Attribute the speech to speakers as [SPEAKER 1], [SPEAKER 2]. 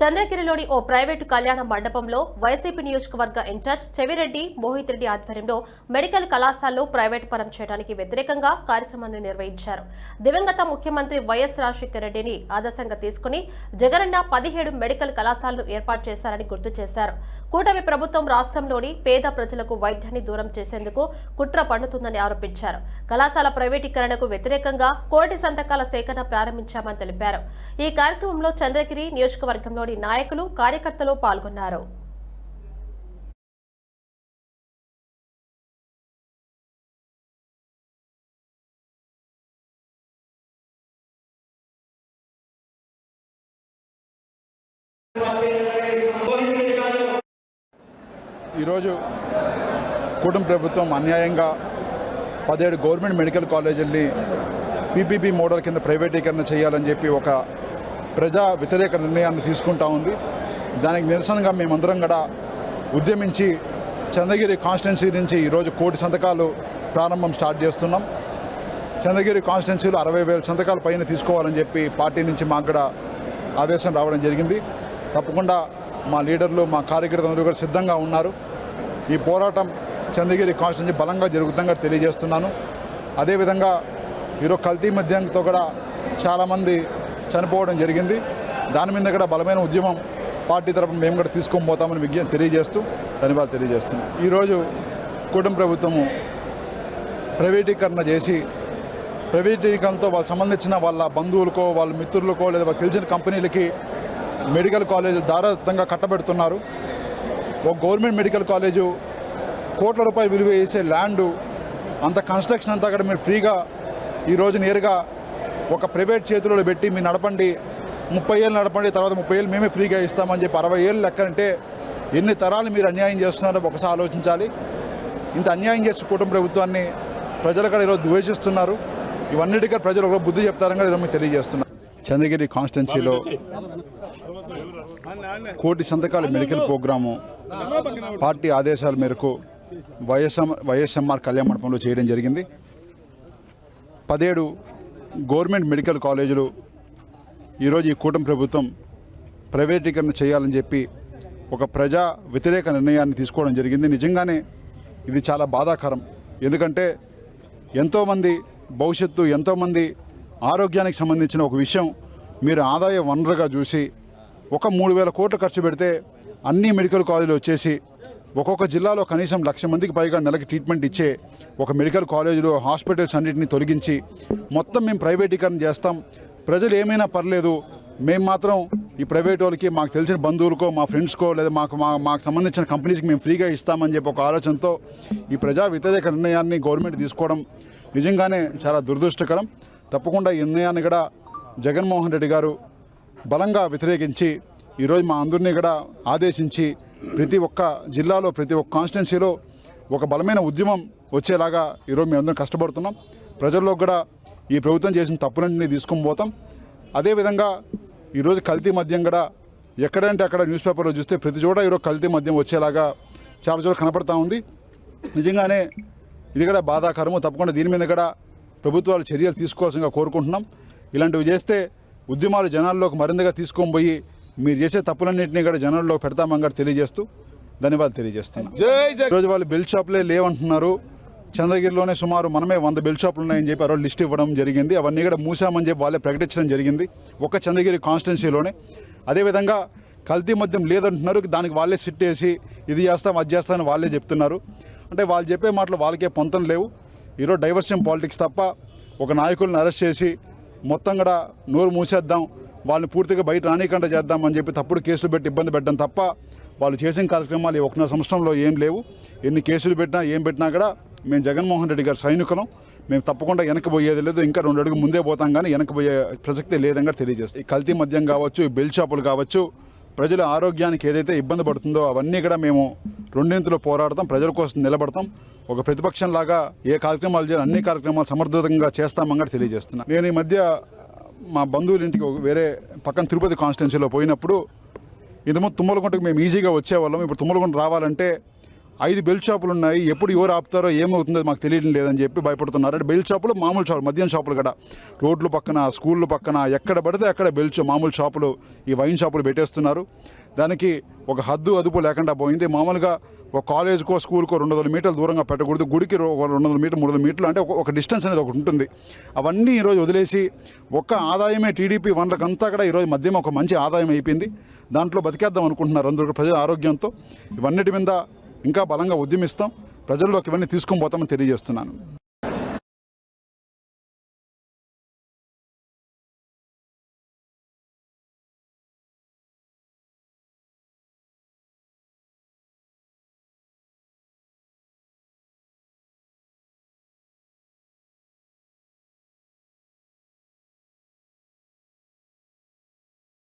[SPEAKER 1] చంద్రగిరిలోని ఓ private కళ్యాణ మండపంలో YCP నియోజకవర్గ ఇన్ఛార్జ్ చెవిరెడ్డి మోహిత్ రెడ్డి ఆధ్వర్యంలో మెడికల్ కళాశాలలో ప్రైవేటు పరం చేయడానికి వ్యతిరేకంగా కార్యక్రమాన్ని నిర్వహించారు. దివంగత ముఖ్యమంత్రి వైఎస్ రాజశేఖర రెడ్డిని ఆదర్శంగా తీసుకుని జగనన్న పదిహేడు మెడికల్ కళాశాలను ఏర్పాటు చేశారని గుర్తు చేశారు. కూటమి ప్రభుత్వం రాష్ట్రంలోని పేద ప్రజలకు వైద్యాన్ని దూరం చేసేందుకు కుట్ర పండుతుందని ఆరోపించారు. కళాశాల ప్రైవేటీకరణకు వ్యతిరేకంగా కోటి సంతకాల సేకరణ ప్రారంభించామని తెలిపారు. ఈ కార్యక్రమంలో చంద్రగిరి నియోజకవర్గంలో లోని నాయకులు కార్యకర్తలు పాల్గొన్నారు.
[SPEAKER 2] ఈరోజు కూటమి ప్రభుత్వం అన్యాయంగా పదిహేడు గవర్నమెంట్ మెడికల్ కాలేజీల్ని పీపీపీ మోడల్ కింద ప్రైవేటీకరణ చేయాలని చెప్పి ఒక ప్రజా వ్యతిరేక నిర్ణయాన్ని తీసుకుంటా ఉంది. దానికి నిరసనగా మేమందరం కూడా ఉద్యమించి చంద్రగిరి కాన్స్టిట్యున్సీ నుంచి ఈరోజు కోటి సంతకాలు ప్రారంభం స్టార్ట్ చేస్తున్నాం. చంద్రగిరి కాన్స్టిట్యున్సీలో అరవై వేల సంతకాల పైన తీసుకోవాలని చెప్పి పార్టీ నుంచి మాకు కూడా ఆదేశం రావడం జరిగింది. తప్పకుండా మా లీడర్లు మా కార్యకర్తలు కూడా సిద్ధంగా ఉన్నారు. ఈ పోరాటం చంద్రగిరి కాన్స్టిట్యున్సీ బలంగా జరుగుతుందని కూడా తెలియజేస్తున్నాను. అదేవిధంగా ఈరోజు కల్తీ మద్యంతో కూడా చాలామంది చనిపోవడం జరిగింది. దాని మీద కూడా బలమైన ఉద్యమం పార్టీ తరపున మేము కూడా తీసుకొని పోతామని విజ్ఞప్తి తెలియజేస్తూ ధన్యవాదాలు తెలియజేస్తున్నాం ఈరోజు కూటమి ప్రభుత్వము ప్రైవేటీకరణ చేసి ప్రైవేటీకరణతో వాళ్ళకి సంబంధించిన వాళ్ళ బంధువులకో వాళ్ళ మిత్రులకో లేదా వాళ్ళు తెలిసిన కంపెనీలకి మెడికల్ కాలేజీలు దారాదత్తంగా కట్టబెడుతున్నారు. ఒక గవర్నమెంట్ మెడికల్ కాలేజు కోట్ల రూపాయలు విలువ వేసే ల్యాండు అంత కన్స్ట్రక్షన్ అంతా కూడా మీరు ఫ్రీగా ఈరోజు నేరుగా ఒక ప్రైవేట్ చేతుల్లో పెట్టి మీరు నడపండి ముప్పై ఏళ్ళు నడపండి తర్వాత ముప్పై ఏళ్ళు మేమే ఫ్రీగా ఇస్తామని చెప్పి అరవై ఏళ్ళు లెక్కనంటే ఎన్ని తరాలు మీరు అన్యాయం చేస్తున్నారో ఒకసారి ఆలోచించాలి. ఇంత అన్యాయం చేస్తూ కుటుంబ ప్రభుత్వాన్ని ప్రజలు కూడా ఈరోజు ద్వేషిస్తున్నారు. ఇవన్నిటికీ ప్రజలు ఒక బుద్ధి చెప్తారని కూడా ఈరోజు మీకు తెలియజేస్తున్నారు చంద్రగిరి కాన్స్టిట్యున్సీలో కోటి సంతకాల మెడికల్ ప్రోగ్రాము పార్టీ ఆదేశాల మేరకు వైఎస్ఎం వైఎస్ఎంఆర్ కళ్యాణ మండపంలో చేయడం జరిగింది. పదిహేడు గవర్నమెంట్ మెడికల్ కాలేజీలు ఈరోజు ఈ కూటమి ప్రభుత్వం ప్రైవేటీకరణ చేయాలని చెప్పి ఒక ప్రజా వ్యతిరేక నిర్ణయాన్ని తీసుకోవడం జరిగింది. నిజంగానే ఇది చాలా బాధాకరం. ఎందుకంటే ఎంతోమంది భవిష్యత్తు ఎంతోమంది ఆరోగ్యానికి సంబంధించిన ఒక విషయం మీరు ఆదాయ వనరుగా చూసి ఒక మూడు వేల కోట్లు ఖర్చు పెడితే అన్ని మెడికల్ కాలేజీలు వచ్చేసి ఒక్కొక్క జిల్లాలో కనీసం లక్ష మందికి పైగా నెలకి ట్రీట్మెంట్ ఇచ్చే ఒక మెడికల్ కాలేజీలు హాస్పిటల్స్ అన్నింటినీ తొలగించి మొత్తం మేము ప్రైవేటీకరణ చేస్తాం. ప్రజలు ఏమైనా పర్లేదు మేము మాత్రం ఈ ప్రైవేట్ వాళ్ళకి మాకు తెలిసిన బంధువులకో మా ఫ్రెండ్స్కో లేదా మాకు మా మాకు సంబంధించిన కంపెనీస్కి మేము ఫ్రీగా ఇస్తామని చెప్పి ఒక ఆలోచనతో ఈ ప్రజా వ్యతిరేక నిర్ణయాన్ని గవర్నమెంట్ తీసుకోవడం నిజంగానే చాలా దురదృష్టకరం. తప్పకుండా ఈ నిర్ణయాన్ని కూడా జగన్మోహన్ రెడ్డి గారు బలంగా వ్యతిరేకించి ఈరోజు మా అందరినీ కూడా ఆదేశించి ప్రతి ఒక్క జిల్లాలో ప్రతి ఒక్క కాన్స్టిట్యున్సీలో ఒక బలమైన ఉద్యమం వచ్చేలాగా ఈరోజు మేము అందరం కష్టపడుతున్నాం. ప్రజల్లో కూడా ఈ ప్రభుత్వం చేసిన తప్పులన్నీ తీసుకొని పోతాం. అదేవిధంగా ఈరోజు కల్తీ మద్యం కూడా ఎక్కడంటే అక్కడ న్యూస్ పేపర్లో చూస్తే ప్రతి చోట ఈరోజు కల్తీ మద్యం వచ్చేలాగా చాలా చోట్ల కనపడతా ఉంది. నిజంగానే ఇది కూడా బాధాకరము. తప్పకుండా దీని మీద కూడా ప్రభుత్వాలు చర్యలు తీసుకోవాల్సిందిగా కోరుకుంటున్నాం. ఇలాంటివి చేస్తే ఉద్యమాలు జనాల్లోకి మరింతగా తీసుకొని పోయి మీరు చేసే తప్పులన్నింటినీ కూడా జనంలో పెడతామని కూడా తెలియజేస్తూ ధన్యవాదాలు తెలియజేస్తున్నాం. ఈరోజు వాళ్ళు బెల్ట్ షాప్లే లేవంటున్నారు. చంద్రగిరిలోనే సుమారు మనమే వంద బెల్ట్ షాపులు ఉన్నాయని చెప్పి ఆ రోజు లిస్ట్ ఇవ్వడం జరిగింది. అవన్నీ కూడా మూసామని చెప్పి వాళ్ళే ప్రకటించడం జరిగింది. ఒక్క చంద్రగిరి కాన్స్టిట్యున్సీలోనే. అదేవిధంగా కల్తీ మద్యం లేదంటున్నారు. దానికి వాళ్ళే సిట్ వేసి ఇది చేస్తాం అది చేస్తామని వాళ్ళే చెప్తున్నారు. అంటే వాళ్ళు చెప్పే మాటలు వాళ్ళకే పొంతం లేవు. ఈరోజు డైవర్షన్ పాలిటిక్స్ తప్ప ఒక నాయకులను అరెస్ట్ చేసి మొత్తం కూడా నోరు మూసేద్దాం వాళ్ళని పూర్తిగా బయట రానికుండా చేద్దామని చెప్పి తప్పుడు కేసులు పెట్టి ఇబ్బంది పెట్టడం తప్ప వాళ్ళు చేసిన కార్యక్రమాలు ఈ సంవత్సరంలో ఏం లేవు. ఎన్ని కేసులు పెట్టినా ఏం పెట్టినా కూడా మేము జగన్మోహన్ రెడ్డి గారి సైనికులం. మేము తప్పకుండా వెనకపోయేది లేదు. ఇంకా రెండు అడుగు ముందే పోతాం కానీ వెనకపోయే ప్రసక్తి లేదని కూడా తెలియజేస్తాం. ఈ కల్తీ మద్యం కావచ్చు ఈ బెల్ షాపులు కావచ్చు ప్రజల ఆరోగ్యానికి ఏదైతే ఇబ్బంది పడుతుందో అవన్నీ కూడా మేము రెండింటిలో పోరాడతాం ప్రజల కోసం నిలబడతాం. ఒక ప్రతిపక్షంలాగా ఏ కార్యక్రమాలు చేయాలి అన్ని కార్యక్రమాలు సమర్థవంతంగా చేస్తామని కూడా తెలియజేస్తున్నాను నేను ఈ మధ్య మా బంధువుల ఇంటికి వేరే పక్కన తిరుపతి కాన్స్టిట్యున్సీలో పోయినప్పుడు ఇంతకుముందు తుమ్మలగుంటకు మేము ఈజీగా వచ్చేవాళ్ళం. ఇప్పుడు తుమ్మలగుంట రావాలంటే ఐదు బెల్ట్ షాపులు ఉన్నాయి. ఎప్పుడు ఎవరు ఆపుతారో ఏమవుతుందో మాకు తెలియడం లేదని చెప్పి భయపడుతున్నారు అంటే బెల్ట్ షాపులు మామూలు షాపులు మద్యం షాపులు కూడా రోడ్ల పక్కన స్కూళ్ళ పక్కన ఎక్కడ పడితే అక్కడ బెల్ట్ మామూలు షాపులు ఈ వైన్ షాపులు పెట్టేస్తున్నారు. దానికి ఒక హద్దు అదుపు లేకుండా పోయింది. మామూలుగా ఒక కాలేజ్కో స్కూల్కో రెండు వందల మీటర్లు దూరంగా పెట్టకూడదు. గుడికి ఒక రెండు వందల మీటర్ మూడు వందల మీటర్లు అంటే ఒక- డిస్టెన్స్ అనేది ఒకటి ఉంటుంది. అవన్నీ ఈరోజు వదిలేసి ఒక్క ఆదాయమే టీడీపీ వనరులకంతా కూడా ఈరోజు మద్యం ఒక మంచి ఆదాయం అయిపోయింది. దాంట్లో బతికేద్దాం అనుకుంటున్నారు అందరూ ప్రజల ఆరోగ్యంతో. ఇవన్నిటి మీద ఇంకా బలంగా ఉద్యమిస్తాం. ప్రజల్లోకి ఇవన్నీ తీసుకొని పోతామని తెలియజేస్తున్నాను.